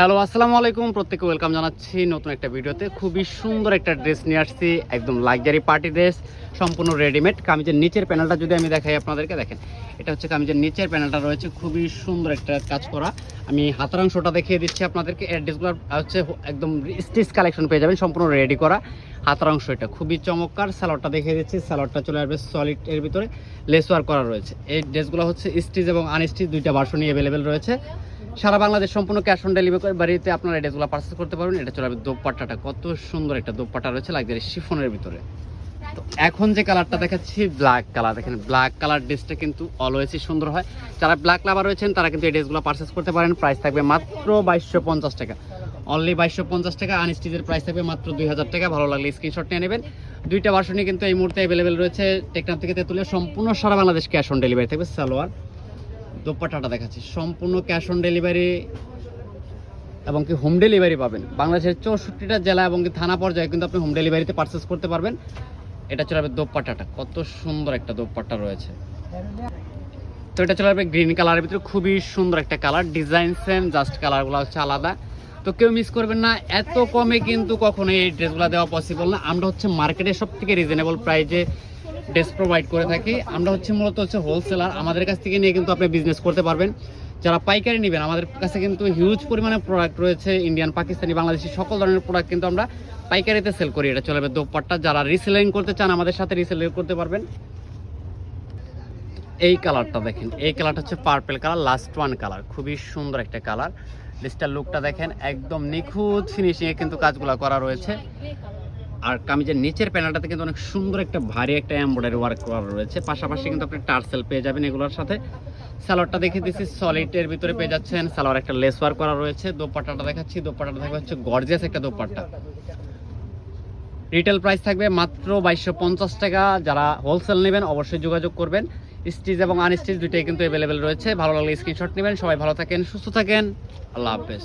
Hello, আসসালামু আলাইকুম। প্রত্যেককে ওয়েলকাম জানাচ্ছি নতুন একটা ভিডিওতে। খুবই সুন্দর একটা ড্রেস নিয়ে আসছি, একদম লাক্সারি পার্টি ড্রেস, সম্পূর্ণ রেডিমেড। কামিজের নিচের প্যানেলটা যদি আমি দেখাই আপনাদেরকে, দেখেন, এটা হচ্ছে কামিজের নিচের প্যানেলটা রয়েছে, খুবই সুন্দর একটা কাজ করা। আমি হাতার অংশটা দেখিয়ে দিচ্ছি আপনাদেরকে, এর ড্রেসগুলো হচ্ছে একদম স্টিচ কালেকশন পেয়ে যাবেন, সম্পূর্ণ রেডি করা হাতার অংশ এটা। খুবই চমৎকার স্যালোয়ারটা দেখিয়ে দিচ্ছি স্যালোয়ারটা চলে আসবে সলিড এর ভিতরে লেস ওয়ার করা রয়েছে। এই ড্রেসগুলো হচ্ছে স্টিচ এবং আনস্টিচ দুইটা ভার্সনই অ্যাভেলেবেল রয়েছে। সারা বাংলাদেশ সম্পূর্ণ ক্যাশ অন ডেলিভারি বাড়িতে আপনারা এই ড্রেসগুলো পার্চেস করতে পারবেন। এটা চলে আসবে দোপাট্টাটা। কত সুন্দর একটা দোপাট্টা রয়েছে লাগজারি শিফনের ভিতরে। তো এখন যে কালারটা দেখাচ্ছি ব্ল্যাক কালার দেখেন ব্ল্যাক কালার ড্রেসটা কিন্তু অলওয়েজই সুন্দর হয়। যারা ব্ল্যাক লাভার রয়েছেন, তারা কিন্তু এই ড্রেসগুলো পার্চেস করতে পারেন। প্রাইস থাকবে মাত্র বাইশশো পঞ্চাশ টাকা। অনলি বাইশশো পঞ্চাশ টাকা। আনস্টিচের প্রাইস থাকবে মাত্র দুই হাজার টাকা। ভালো লাগলে স্ক্রিনশট নিয়ে নেবেন। দুইটা ভার্সনই কিন্তু এই মুহূর্তে অ্যাভেলেবেল রয়েছে। টেকনাফ থেকে তেতুলিয়া, সম্পূর্ণ সারা বাংলাদেশ ক্যাশ অন ডেলিভারি থাকবে, সালোয়ার। দোপাট্টাটা দেখাচ্ছি। সম্পূর্ণ ক্যাশ অন ডেলিভারি এবং কি হোম ডেলিভারি পাবেন। বাংলাদেশের চৌষট্টিটা জেলা এবং কি থানা পর্যায়ে কিন্তু আপনি হোম ডেলিভারিতে পারচেস করতে পারবেন। এটা চলে যাবে দোপাট্টাটা। কত সুন্দর একটা দোপাট্টা রয়েছে। তো এটা চলে যাবে গ্রিন কালারের ভিতরে। খুবই সুন্দর একটা কালার ডিজাইন সেম জাস্ট কালারগুলো হচ্ছে আলাদা। তো কেউ মিস করবেন না। এত কমে কিন্তু কখনো এই ড্রেসগুলো দেওয়া পসিবল না। আমরা হচ্ছে মার্কেটে সব থেকে রিজনেবল প্রাইজে ড্রেস প্রোভাইড করে থাকি। আমরা হচ্ছে মূলত হচ্ছে হোলসেলার আমাদের কাছ থেকে নিয়ে কিন্তু আপনি বিজনেস করতে পারবেন। যারা পাইকারি নেবেন, আমাদের কাছে কিন্তু হিউজ পরিমাণে প্রোডাক্ট রয়েছে ইন্ডিয়ান পাকিস্তানি বাংলাদেশি সকল ধরনের প্রোডাক্ট কিন্তু আমরা পাইকারিতে সেল করি। এটা চলে যাবে দোপাট্টা। যারা রিসেলিং করতে চান, আমাদের সাথে রিসেলিং করতে পারবেন। এই কালারটা দেখেন। এই কালারটা হচ্ছে purple colour last one colour খুবই সুন্দর একটা কালার লিস্টার লুকটা দেখেন, একদম নিখুঁত ফিনিশিংয়ে কিন্তু কাজগুলো করা রয়েছে। আর কামিজের নিচের প্যানেলটাতে কিন্তু অনেক সুন্দর একটা ভারী একটা এমব্রয়ডারি ওয়ার্ক করা রয়েছে। পাশাপাশি কিন্তু আপনি টার্সেল পেয়ে যাবেন এগুলোর সাথে। সালোয়ারটা দেখে দিচ্ছি সলিডের ভিতরে পেয়ে যাচ্ছেন। সালোয়ার একটা লেস ওয়ার্ক করা রয়েছে। দোপাট্টাটা দেখাচ্ছি। দোপাট্টাটা থাকবে হচ্ছে গর্জিয়াস একটা দোপাট্টা। রিটেল প্রাইস থাকবে মাত্র বাইশশো পঞ্চাশ টাকা। যারা হোলসেল নেবেন অবশ্যই যোগাযোগ করবেন। স্টিচ এবং আনস্টিচ দুইটাই কিন্তু অ্যাভেলেবেল রয়েছে। ভালো লাগলে স্ক্রিনশট নেবেন। সবাই ভালো থাকেন, সুস্থ থাকেন। আল্লাহ হাফেজ।